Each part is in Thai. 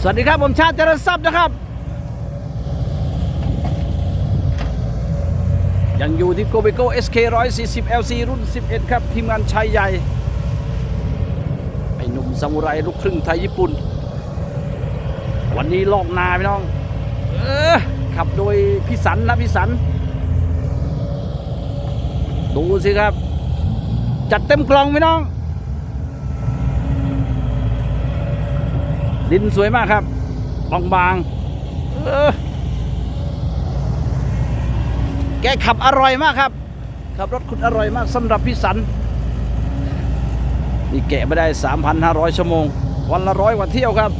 สวัสดีครับ ผมชาติเจริญทรัพย์นะครับ ยังอยู่ที่โกเบโก้ SK 140 LC รุ่น 11 ครับ ทีมงานชายใหญ่ ไอหนุ่มซามูไรลูกครึ่งไทยญี่ปุ่น วันนี้ลอกนาพี่น้อง เออขับโดยพี่สันนะพี่สัน ดูสิครับ จัดเต็มกล่องพี่น้อง ดินสวยมากครับ บางๆเออแกขับอร่อยมากครับ ขับรถคุณอร่อยมากสำหรับพี่สัน นี่แกะไม่ได้ 3,500 ชั่วโมง วันละร้อยกว่าเที่ยวครับ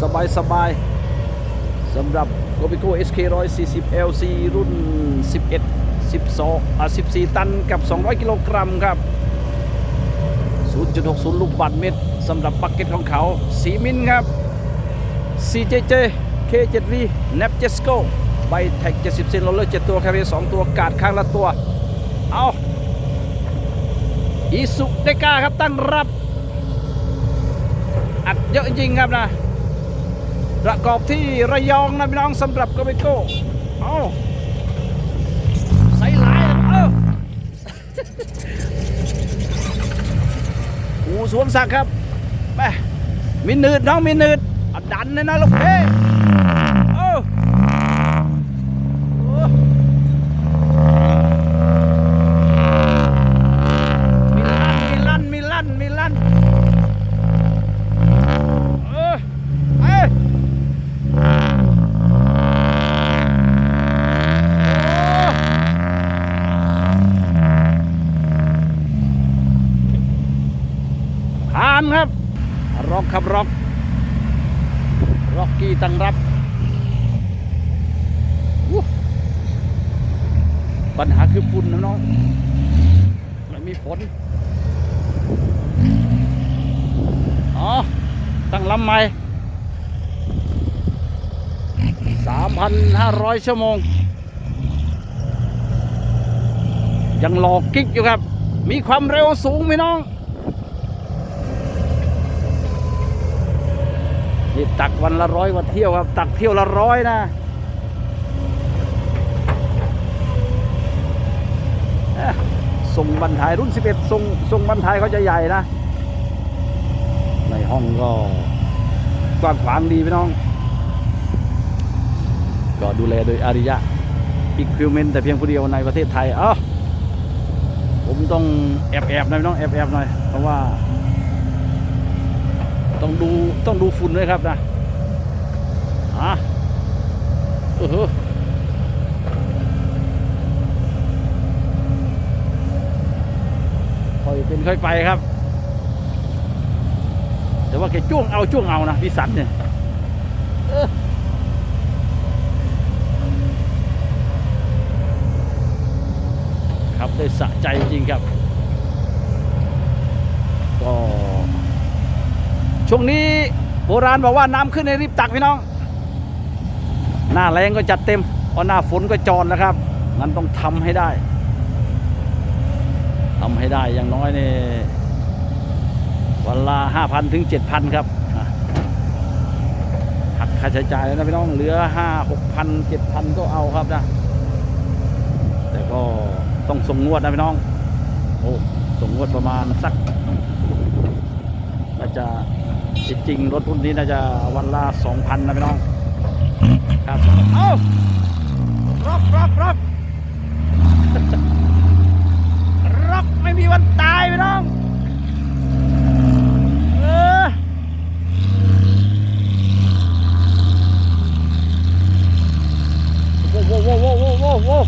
สบายสบายสำหรับ g o b i c o SK 140 LC รุ่น 11 12อะ14 ตันกับ 200 กิโลกรัมครับ 0.60 ลูกบาทเมตร สำหรับปักเก็ตของเขาสีมินครับ CJJ K7V Nap Jesco ใบแท็ก 70 เซนโรลเลอร์ 7 ตัวแคเรียร์2ตัวกาดข้างละตัว เอาอีสุเดกาครับตั้งรับ อัดเยอะจริงครับนะ ประกอบที่ระยองนะพี่น้องสำหรับโกเบโก้เอาใส่หลายเอออูสวนสักดิ์ครับ แม่มีนืดน้องมีนืดอะดันเลยนะลูกเพ่เอ้าโอ้มีลั่นมีลั่นมีลั่นมีลั่นเฮ้ยผ่านครับ อกครับร็อกร็อกกี้ตั้งรับ ปัญหาคือฝุ่นนะน้องไม่มีฝน อ๋อ ตั้งลำใหม่3,500ชั่วโมง ยังหลอกกิ๊กอยู่ครับ มีความเร็วสูงพี่น้อง นี่ตักวันละร้อยกว่าเที่ยวครับ ตักเที่ยวละร้อยนะเอ๊ะส่งบรรทายรุ่น 11ส่งส่งบรรทายเขาจะใหญ่นะ ในห้องก็กว้างขวางดีพี่น้อง ก็ดูแลโดยอาริยะอีควิวเมนแต่เพียงผู้เดียวในประเทศไทย เอ้าผมต้องแอบแอบๆหน่อยพี่น้องแอบแอบๆหน่อย เพราะว่า ต้องดูต้องดูฝุ่นด้วยครับนะอะเออค่อยเป็นค่อยไปครับ แต่ว่าแกจ้วงเอาจ้วงเอานะพี่สันเนี่ยครับได้สะใจจริงครับ ก็ ช่วงนี้โบราณบอกว่าน้ำขึ้นในรีบตักพี่น้อง หน้าแรงก็จัดเต็มพอหน้าฝนก็จรนะครับงั้นต้องทำให้ได้ทำให้ได้อย่างน้อยเนี่ยวันละห้าพันถึงเจ็ดพันครับหักค่าใช้จ่ายแล้วนะพี่น้องเหลือห้าหกพันเจ็ดพันก็เอาครับนะ แต่ก็ต้องส่งงวดนะพี่น้อง โอ้ส่งงวดประมาณสักน่าจะ จริงๆรถรุ่นนี้น่าจะวันละสองพันนะพี่น้องครับเอ้ารับรับรับรับไม่มีวันตายพี่น้องเออโว้โว้โว้โว้โว้โว้โว้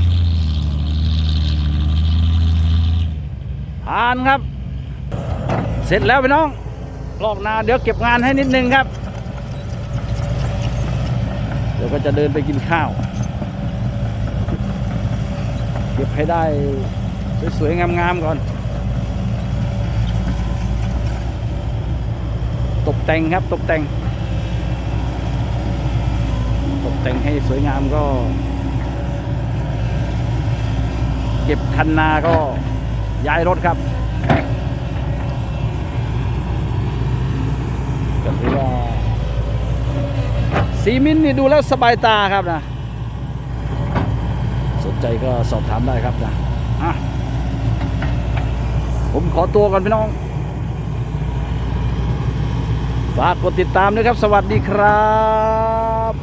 ผ่านครับ เสร็จแล้วพี่น้อง ลอกนาเดี๋ยวเก็บงานให้นิดนึงครับ เดี๋ยวก็จะเดินไปกินข้าว เก็บให้ได้สวยๆงามๆก่อน ตกแต่งครับตกแต่ง ตกแต่งให้สวยงามก็ เก็บคันนาก็ย้ายรถครับ ก็คือว่าสีมินนี่ดูแล้วสบายตาครับนะ สนใจก็สอบถามได้ครับนะอะผมขอตัวก่อนพี่น้อง ฝากกดติดตามด้วยครับ สวัสดีครับ